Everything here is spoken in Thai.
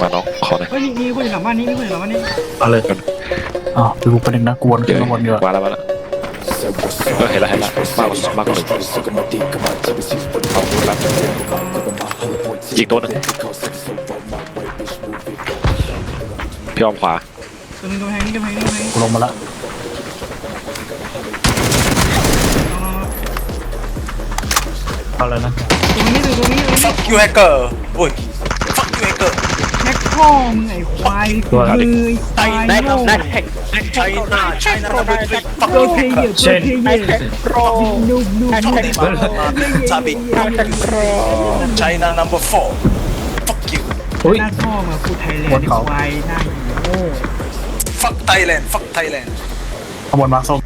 มาน้องขอหน่อยเฮ้ยนี่นี่คนอยู่หลังบ้านนี่นี่คนอยู่หลังบ้านนี่เอาเลยอ๋อดูประเด็นนะกวนขึ้นมานเยอะมาแล้วมาแล้วเออเห็นแล้วเห็นแล้วมากกว่ามากกว่าหนึ่งเอาดูแล้วยิงตัวหนึ่งพี่ออมขวาตัวนึงกำแพงนี่กำแพงนี่กำแลงมาละ เอาเอาเลยนะตัวนี้ตัวนี้ตัวนี้ fuck you hacker โอ้ย fuck you hacker แม็กพ่อมึงไอ้ควายคือไอ้ควายโง่ China China number three fuck โปร you เพเยอ hacker ร์โปรเพเยอร์ Pro นูบนูบนูบ Sabi China number four fuck you อุ้ย หน้าพ่อมาพูดไทยแลนด์ไอ้ควายหน้าโง่ fuck Thailand fuck Thailand ข้างบนมาร์คส้ม